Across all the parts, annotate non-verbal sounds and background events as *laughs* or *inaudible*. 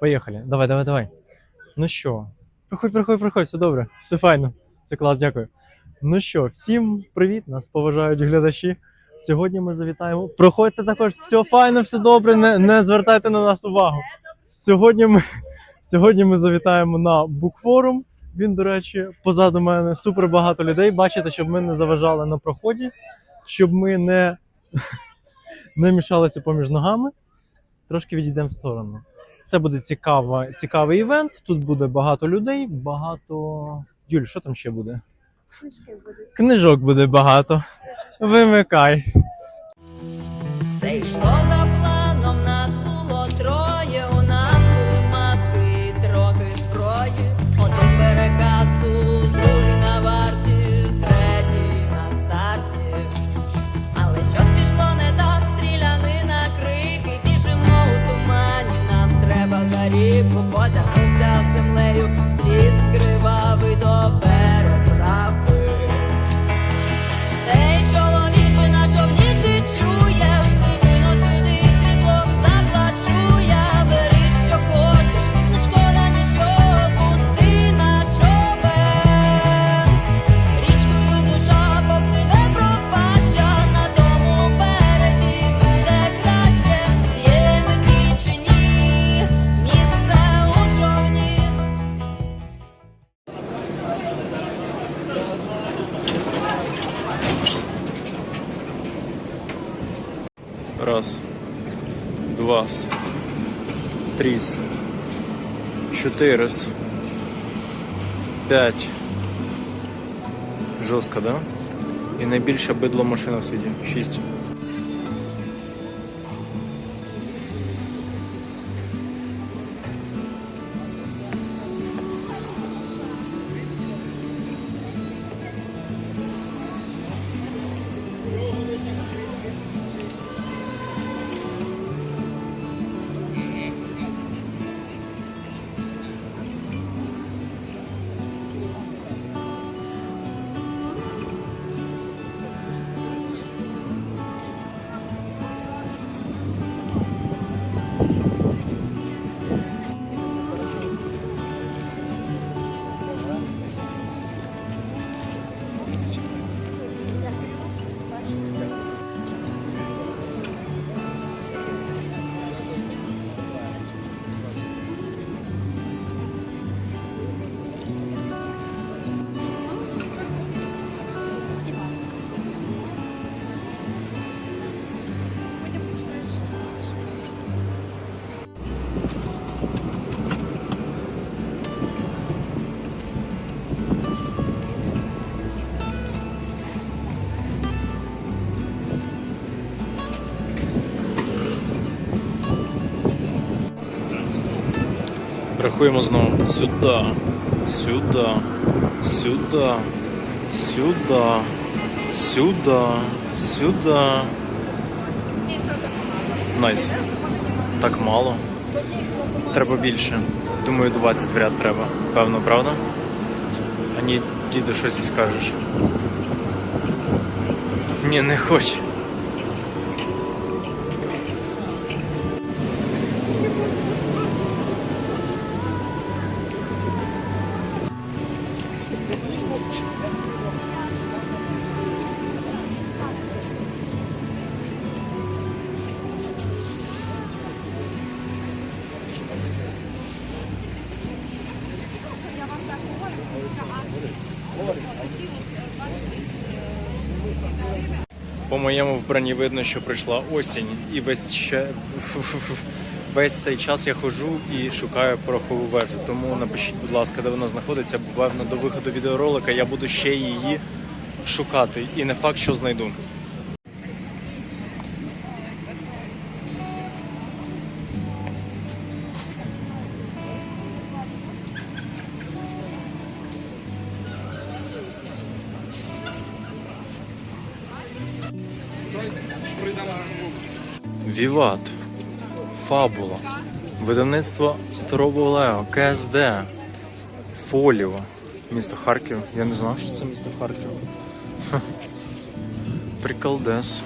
Поїхали. Давай, давай, давай. Ну що, приходь, приходь, приходь, все добре, все файно. Все клас, дякую. Ну що, всім привіт, нас поважають глядачі. Сьогодні ми завітаємо. Проходьте також, все файно, все добре, не, не звертайте на нас увагу. Сьогодні ми, сьогодні ми завітаємо на букфорум. Він, до речі, позаду мене супер багато людей. Бачите, щоб ми не заважали на проході, щоб ми не, *laughs* не мішалися поміж ногами. Трошки відійдемо в сторону. Це буде цікава, цікавий івент. Тут буде багато людей, багато. Юль, що там ще буде? Книжки будуть. Книжок буде багато. Вимикай. Це йшло за планом, aéreo Два. Тріс. Чотирис. П'ять. Жорстко, да? І найбільша бидло машина в світі. Шість. Рахуємо знову. Сюди. Сюди. Сюди. Сюди. Сюди. Сюди. Найс. Так мало. Треба більше. Думаю, 20 в ряд треба. Певно, правда? А ні, діду, щось скажеш. Ні, не хочу. По моєму вбранні видно, що прийшла осінь, і весь ще *laughs* весь цей час я ходжу і шукаю порохову вежу. Тому напишіть, будь ласка, де вона знаходиться, бо певно до виходу відеоролика я буду ще її шукати. І не факт, що знайду. Віват. Фабула. Видавництво Старого Лео, КСД. Фоліо. Місто Харків. Я не знав, що це місто Харків. Приколдес.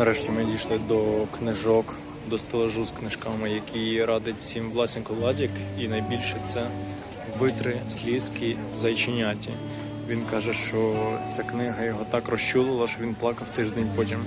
Нарешті ми дійшли до книжок, до стелажу з книжками, які радить всім Власенко Владік. І найбільше це витри слізки зайченяті. Він каже, що ця книга його так розчулила, що він плакав тиждень потім.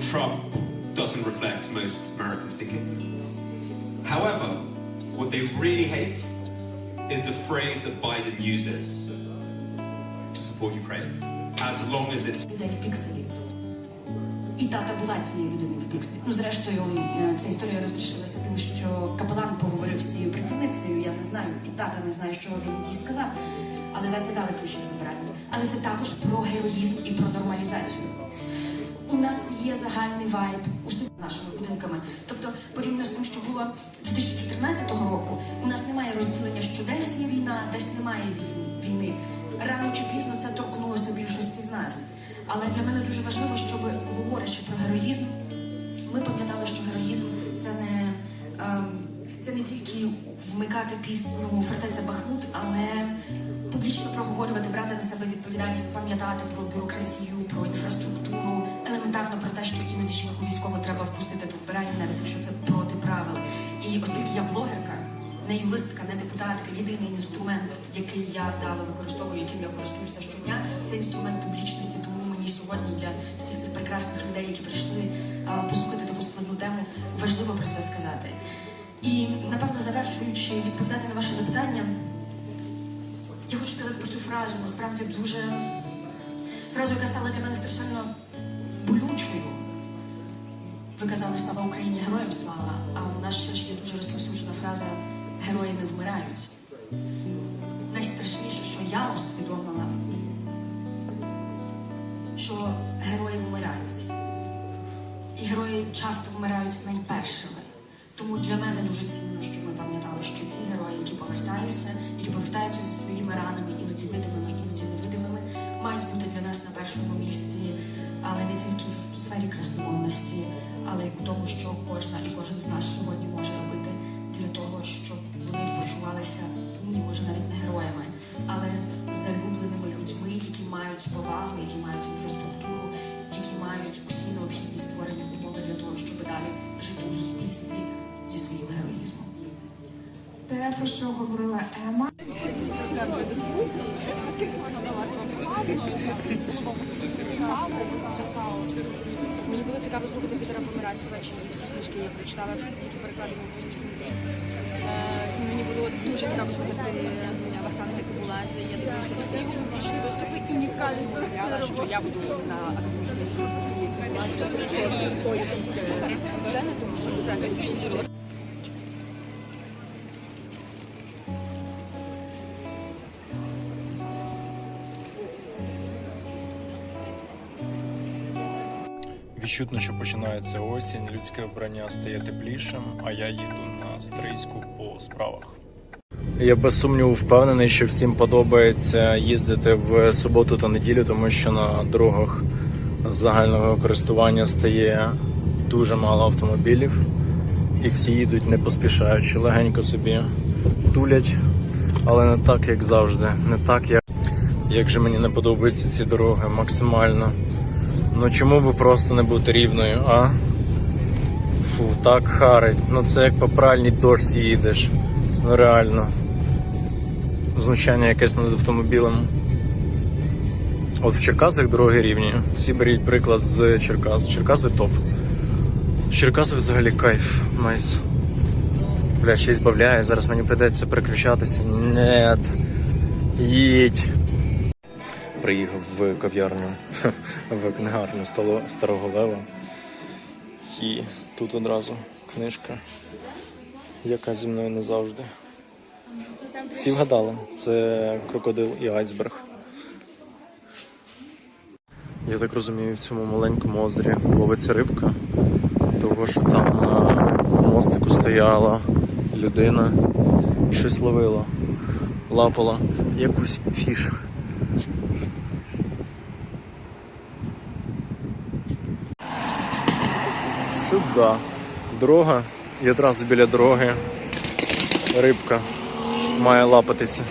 Donald Trump doesn't reflect most Americans' thinking. However, what they really hate is the phrase that Biden uses to support Ukraine. As long as пікселі. І тата була цією людиною в пікселі. Ну, зрештою, ця історія розрішилася тим, що капелан поговорив з цією працівницею, я не знаю, і тата не знає, що він їй сказав. Але зацвітали ключі в вибиранні. Але це також про героїзм і про нормалізацію. У нас є загальний вайб у нашими будинками. Тобто, порівняно з тим, що було 2014 року, у нас немає розділення, що десь є війна, десь немає війни. Рано чи пізно це торкнулося більшості з нас. Але для мене дуже важливо, щоб говорячи про героїзм, ми пам'ятали, що героїзм це не, ем, це не тільки вмикати пісню фортеця Бахмут, але публічно проговорювати, брати на себе відповідальність, пам'ятати про бюрократію, про інфраструктуру, елементарно про те, що іноді жінку військово треба впустити до вбиральні, навіть якщо це проти правил. І оскільки я блогерка, не юристка, не депутатка, єдиний інструмент, який я вдало використовую, яким я користуюся щодня, це інструмент публічності. Тому мені сьогодні для всіх цих прекрасних людей, які прийшли послухати таку складну тему, важливо про це сказати. І напевно, завершуючи відповідати на ваше запитання, я хочу сказати про цю фразу, насправді дуже фразу, яка стала для мене страшенно болючою. Ви казали слава Україні, героям слава. А у нас ще ж є дуже розповсюджена фраза Герої не вмирають. Найстрашніше, що я усвідомила, що герої вмирають. І герої часто вмирають найпершими. Тому для мене дуже цінно, що пам'ятали, що ці герої, які повертаються, які повертаються зі своїми ранами, іноді видимими, іноді невидимими, мають бути для нас на першому місці, але не тільки в сфері красномовності, але й у тому, що кожна і кожен з нас сьогодні може робити для того, щоб вони почувалися ні, може навіть не героями, але залюбленими людьми, які мають повагу, які мають інфраструктуру, які мають усі необхідні створені умови для того, щоб далі жити у суспільстві Про що говорила Ема, Мені було цікаво слухати Пітера Померанцева, чи всі книжки я прочитала, які перекладені українською. Е, Мені було дуже цікаво слухати е, Вахтанга Кабуладзе. Я дивилася всі публічні виступи і ніколи не уявляла, що я буду на академічній сцени, тому що це академічний Відчутно, що починається осінь, людське обрання стає теплішим, а я їду на стрийську по справах. Я без сумніву впевнений, що всім подобається їздити в суботу та неділю, тому що на дорогах загального користування стає дуже мало автомобілів, і всі їдуть не поспішаючи, легенько собі тулять, але не так, як завжди, не так, як, як же мені не подобаються ці дороги максимально. Ну чому би просто не бути рівною, а? Фу, так харить. Ну це як по пральній дошці їдеш. Ну реально. Знущання якесь над автомобілем. От в Черкасах дороги рівні. Всі беріть приклад з Черкас. Черкаси топ. Черкаси взагалі кайф. Найс. Бля, ще й збавляє. Зараз мені прийдеться переключатися. Нет. Їдь. Приїхав в кав'ярню, *laughs* в книгарню Старого Лева. І тут одразу книжка, яка зі мною не завжди. Всі вгадали, це крокодил і айсберг. Я так розумію, в цьому маленькому озері ловиться рибка, того що там на мостику стояла людина і щось ловила, лапала якусь фіш. Сюди. Дорога. І одразу біля дороги рибка має лапатися.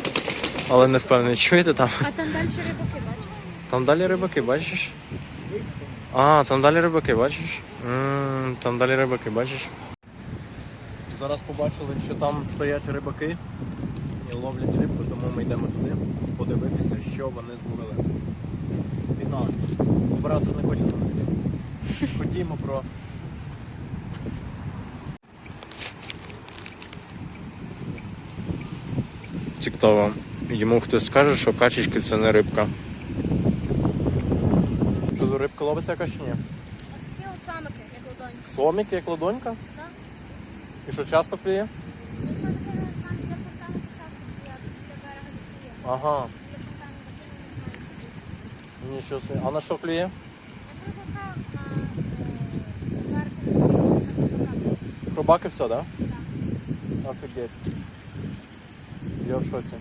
Але не впевнений, чуєте там? А там далі рибаки бачиш? Там далі рибаки, бачиш? А, там далі рибаки, бачиш? м там далі рибаки, бачиш? Зараз побачили, що там стоять рибаки і ловлять рибку, тому ми йдемо туди подивитися, що вони зловили. Піна. Оператор не хоче зловити. *laughs* Ходімо, бро. Цікаво. Йому хтось скаже, що качечки це не рибка. Тут рибка ловиться якась чи ні? Такі от самики, як ладонь. Сомік, як ладонька? Так. І що часто клює? Якщо таке не знаю, для фонтану часто я для берега не клює. Ага, Для фонтану таке не знаю. нічого собі. А на що клює? Хробаки все, так? Да? Офігеть. Я в шоці.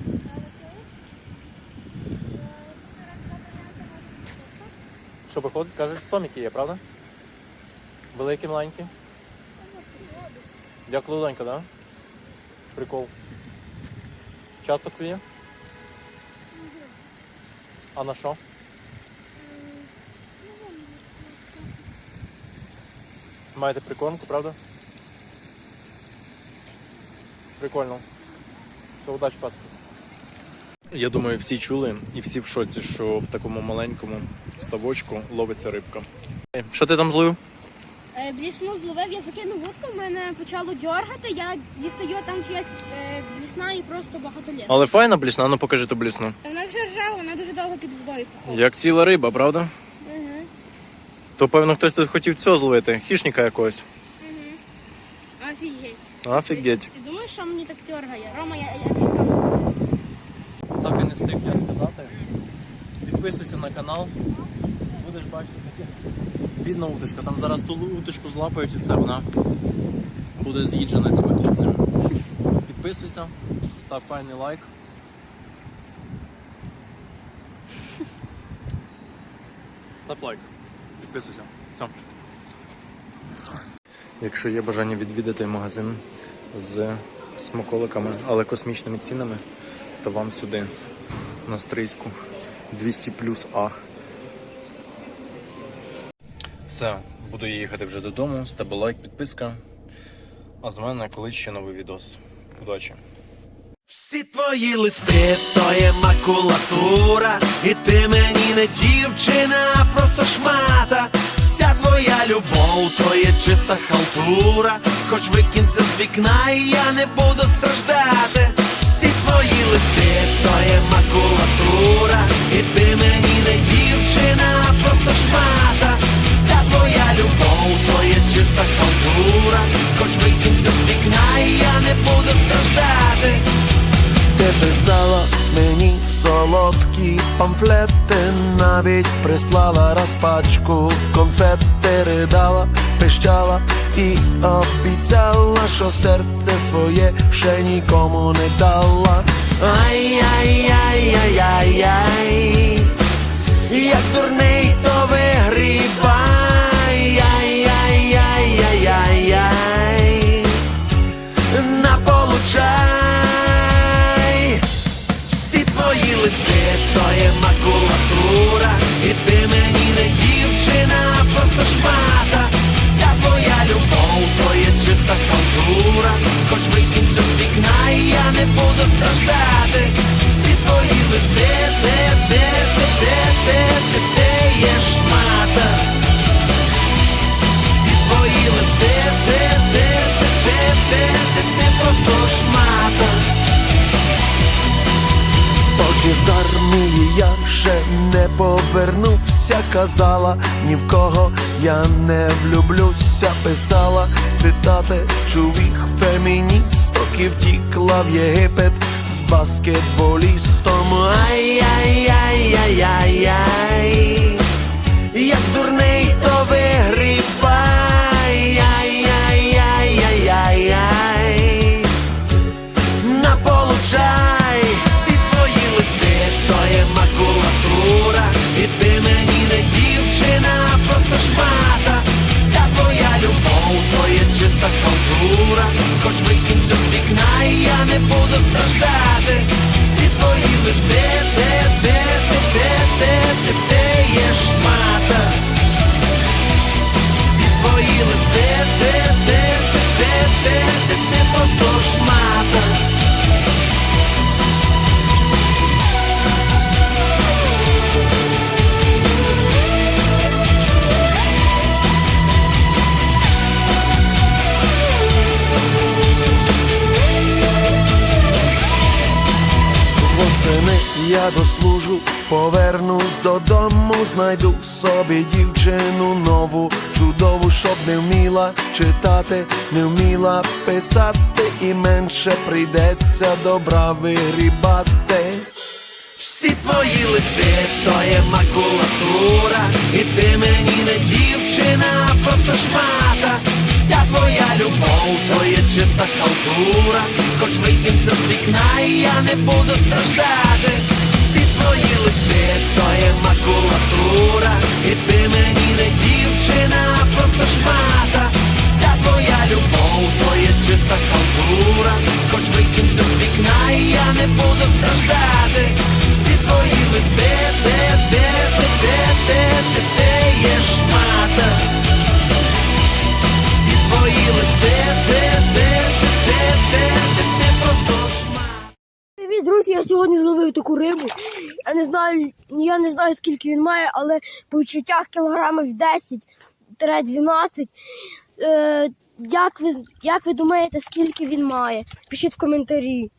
Що виходить? Кажуть, соміки є, правда? Великі, маленькі? Як ладонька, так? Да? Прикол. Часто клює? А на що? Маєте прикормку, правда? Прикольно. Все, удачі, паски. Я думаю, всі чули і всі в шоці, що в такому маленькому ставочку ловиться рибка. Що ти там зловив? Е, Блісну зловив, я закинув вудку, мене почало дьоргати, я дістаю там чиясь е, блісна і просто багато ліс. Але файна блісна, ну покажи ту блісну. Та вона вже ржава, вона дуже довго під водою походить. Як ціла риба, правда? Угу. То певно хтось тут хотів цього зловити, хішника якогось. Угу. Офігеть. Офігеть. Що мені так дьоргає? Рома, я, я. Так і не встиг я сказати. Підписуйся на канал. Будеш бачити таке. Бідна уточка. Там зараз ту уточку злапають і все, вона буде з'їджена цими хлопцями. Підписуйся, став файний лайк. Став лайк. Підписуйся. Все. Якщо є бажання відвідати магазин з смаколиками, але космічними цінами, то вам сюди, на Стрийську, 200 плюс А. Все, буду їхати вже додому. Тебе лайк, підписка. А з мене колись ще новий відос. Удачі! Всі твої листи то є макулатура, і ти мені не дівчина, а просто чиста халтура, хоч викинь з вікна, і я не буду страждати. Всі твої листи то є макулатура, і ти мені не дівчина, а просто шмата. Вся твоя любов то є чиста халтура, хоч викинь з вікна, і я не буду страждати. Ти писала мені солодкі памфлети, навіть прислала раз пачку конфет, пищала і обіцяла, що серце своє ще нікому не дала. Ай-яй-яй-яй-яй, як дурний, то вигрібай. така дура, хоч викинь це з вікна, і я не буду страждати. Всі твої листи, де, де, де, де, де, де, де є шмата. Всі твої листи, де, де, де, де, де, де, де просто шмата. Поки з армії я ще не повернувся, казала, ні в кого я не влюблюся, писала цитати чувих феміністок і втікла в Єгипет з баскетболістом. Твої листи, де, де, де, де, де, де, де є шмата. Всі твої листи, де, де, де, де, де, де, де просто я дослужу, повернусь додому, знайду собі дівчину нову, чудову, щоб не вміла читати, не вміла писати, і менше прийдеться добра вирібати. Всі твої листи, то є макулатура, і ти мені не дівчина, а просто шмата. Вся твоя любов, то є чиста халтура, хоч викинь це з вікна, і я не буду страждати. Твої листи, то є макулатура, і ти мені не дівчина, а просто шмата. Вся твоя любов, то є чиста халтура, хоч викинь це з вікна, і я не буду страждати. Всі твої листи, де, де, де, де, де, де, де є шмата. Всі твої листи, де, де, де, де, де, де. Привіт, друзі, я сьогодні зловив таку рибу. Я не знаю, я не знаю, скільки він має, але по відчуттях кілограмів 10-12. Е, як, ви, як ви думаєте, скільки він має? Пишіть в коментарі.